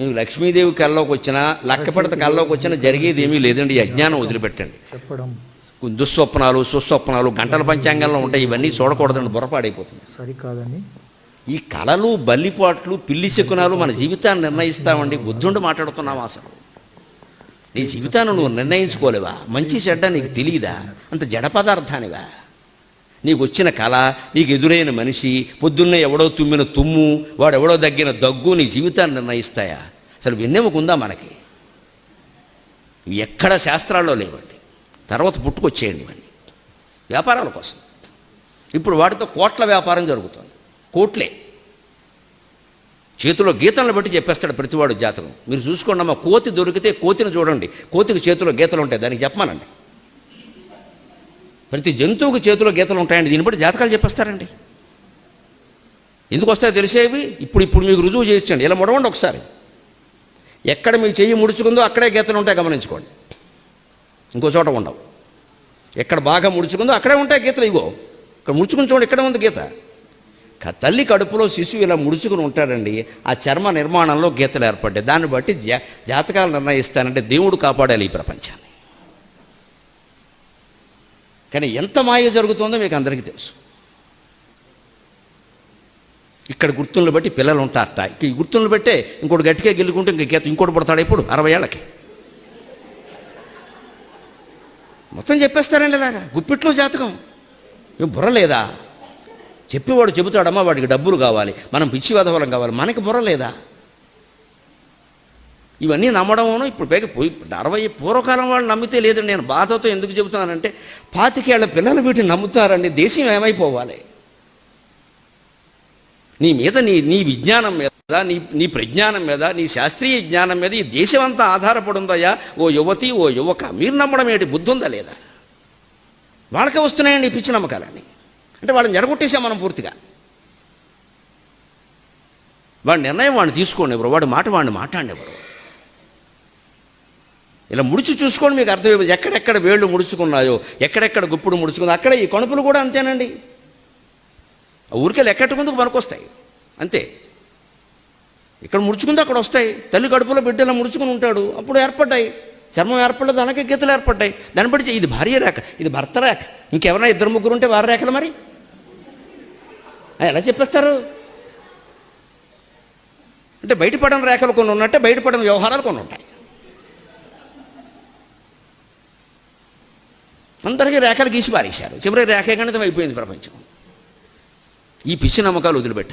నువ్వు లక్ష్మీదేవి కల్లోకి వచ్చినా లక్కపడత కల్లోకి వచ్చినా జరిగేది ఏమీ లేదండి. ఈ అజ్ఞానం వదిలిపెట్టండి. చెప్పడం. దుస్వప్నాలు సుస్వప్నాలు గంటల పంచాంగంలో ఉంటాయి. ఇవన్నీ చూడకూడదండి. బుర్రపాడైపోతుంది. సరికాదని. ఈ కళలు బల్లిపాట్లు పిల్లి శకునాలు మన జీవితాన్ని నిర్ణయిస్తామండి. బుద్ధుండి మాట్లాడుతున్నావా అసలు. నీ జీవితాన్ని నువ్వు నిర్ణయించుకోలేవా? మంచి చెడ్డ నీకు తెలియదా? అంత జడ పదార్థానివా? నీకు వచ్చిన కళ నీకు ఎదురైన మనిషి పొద్దున్నే ఎవడో తుమ్మిన తుమ్ము వాడెవడో దగ్గిన దగ్గు నీ జీవితాన్ని నిర్ణయిస్తాయా? అసలు వెన్నెముకుందా మనకి? ఎక్కడ శాస్త్రాల్లో లేవండి. తర్వాత పుట్టుకొచ్చేయండి ఇవన్నీ. వ్యాపారాల కోసం. ఇప్పుడు వాటితో కోట్ల వ్యాపారం జరుగుతుంది. కోట్లే. చేతిలో గీతలను బట్టి చెప్పేస్తాడు ప్రతివాడు జాతకం. మీరు చూసుకోండి అమ్మ కోతి దొరికితే కోతిని చూడండి. కోతికి చేతిలో గీతలు ఉంటాయి. దానికి చెప్పమానండి. ప్రతి జంతువుకి చేతిలో గీతలు ఉంటాయండి. దీన్ని బట్టి జాతకాలు చెప్పేస్తారండి. ఎందుకు వస్తాయో తెలిసేవి ఇప్పుడు ఇప్పుడు మీకు రుజువు చేయించండి. ఇలా ముడవండి ఒకసారి. ఎక్కడ మీ చెయ్యి ముడుచుకుందో అక్కడే గీతలు ఉంటాయి గమనించుకోండి. ఇంకో చోట ఉండవు. ఎక్కడ బాగా ముడుచుకుందో అక్కడే ఉంటాయి గీతలు. ఇగో ఇక్కడ ముడుచుకుని చూడండి ఇక్కడే ఉంది గీత. తల్లి కడుపులో శిశువు ఇలా ముడుచుకుని ఉంటాడండి. ఆ చర్మ నిర్మాణంలో గీతలు ఏర్పడ్డాయి. దాన్ని బట్టి జా జాతకాలు నిర్ణయిస్తానంటే దేవుడు కాపాడాలి ఈ ప్రపంచాన్ని. కానీ ఎంత మాయ జరుగుతుందో మీకు అందరికీ తెలుసు. ఇక్కడ గుర్తులను బట్టి పిల్లలు ఉంటారట. ఈ గుర్తులను బట్టే ఇంకోటి గట్టిగా గెలుకుంటే ఇంక గీత ఇంకోటి పడతాడు ఎప్పుడు? అరవై ఏళ్ళకి. మొత్తం చెప్పేస్తారండి ఇలాగా. గుప్పిట్లో జాతకం. ఏం బుర్ర లేదా? చెప్పేవాడు చెబుతాడమ్మా వాడికి డబ్బులు కావాలి. మనం పిచ్చి వదవలం కావాలి. మనకి బుర్ర లేదా? ఇవన్నీ నమ్మడం ఇప్పుడు పైగా పోయి అరవై పూర్వకాలం వాళ్ళు నమ్మితే లేదండి నేను బాధతో ఎందుకు చెబుతున్నానంటే పాతికేళ్ళ పిల్లలు వీటిని నమ్ముతారండి దేశం ఏమైపోవాలి? నీ మీద నీ నీ విజ్ఞానం మీద నీ నీ ప్రజ్ఞానం మీద నీ శాస్త్రీయ జ్ఞానం మీద ఈ దేశం అంతా ఆధారపడి ఉందయ్యా ఓ యువతి ఓ యువక మీరు నమ్మడం ఏంటి? బుద్ధి ఉందా లేదా? వాళ్ళకే వస్తున్నాయండి ఈ పిచ్చి నమ్మకాలని అంటే వాళ్ళని జడగొట్టేసాం మనం పూర్తిగా. వాడి నిర్ణయం వాడిని తీసుకోండి ఎవరు వాడి మాట వాడిని మాట్లాడేవారు ఇలా ముడిచి చూసుకోండి మీకు అర్థమైపోతుంది ఎక్కడెక్కడ వేళ్ళు ముడుచుకున్నాయో ఎక్కడెక్కడ గుప్పుడు ముడుచుకుందో అక్కడ ఈ కొనుపులు కూడా అంతేనండి. ఆ ఊరికెళ్ళి ఎక్కట్టుకుందుకు పనికొస్తాయి? అంతే. ఇక్కడ ముడుచుకుంటే అక్కడ వస్తాయి. తల్లి కడుపులో బిడ్డలా ముడుచుకుని ఉంటాడు. అప్పుడు ఏర్పడ్డాయి. చర్మం ఏర్పడలేదు అలాగే గీతలు ఏర్పడ్డాయి. దాన్ని బట్టి ఇది భార్య రేఖ ఇది భర్త రేఖ. ఇంకెవరైనా ఇద్దరు ముగ్గురు ఉంటే వారి రేఖలు మరి? ఎలా చెప్పేస్తారు? అంటే బయటపడని రేఖలు కొన్ని ఉన్నట్టే బయటపడని వ్యవహారాలు కొన్ని ఉంటాయి. అందరికీ రేఖలు గీసి పారేశారు. చివరికి రేఖ గణితం అయిపోయింది ప్రపంచం. ఈ పిచ్చి నమ్మకాలు వదిలిపెట్టాలి